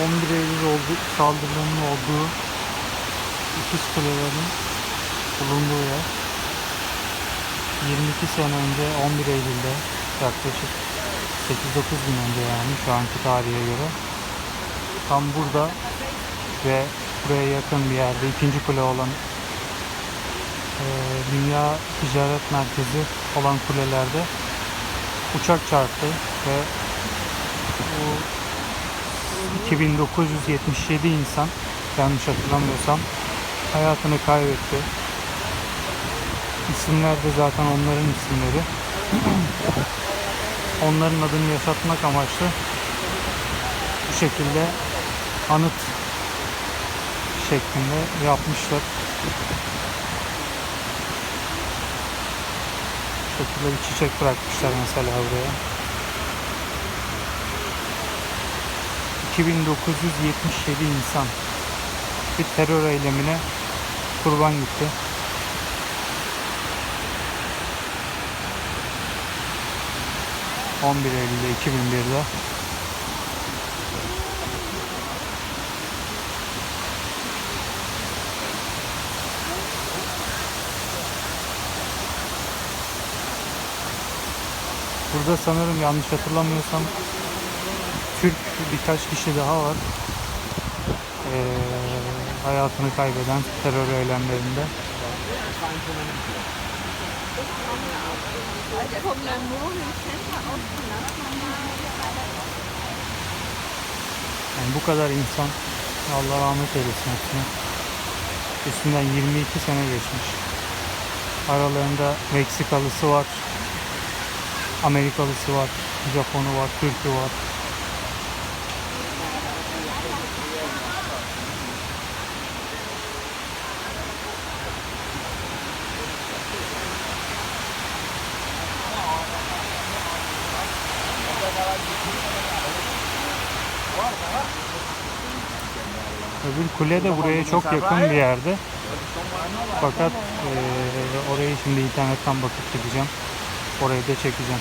11 Eylül oldu, saldırılarının olduğu ikiz kulelerin bulunduğu yer. 22 sene önce 11 Eylül'de yaklaşık 8-9 gün önce yani şu anki tarihe göre tam burada ve buraya yakın bir yerde ikinci kule olan eee, Dünya Ticaret Merkezi olan kulelerde uçak çarptı ve bu 2977 insan yanlış hatırlamıyorsam hayatını kaybetti. İsimler de zaten onların isimleri. Onların adını yaşatmak amaçlı bu şekilde anıt şeklinde yapmışlar. Bu şekilde bir çiçek bırakmışlar mesela buraya. 2977 insan bir terör eylemine kurban gitti. ...11 Eylül'de 2001'de... Burada sanırım yanlış hatırlamıyorsam Türk birkaç kişi daha var. Ee, hayatını kaybeden terör eylemlerinde. Yani bu kadar insan Allah rahmet eylesin hepsine. Üstünden 22 sene geçmiş. Aralarında Meksikalısı var, Amerikalısı var, Japonu var, Türk'ü var. Öbür kule de buraya çok yakın bir yerde. Fakat eee orayı şimdi internetten bakıp gideceğim. Orayı da çekeceğim.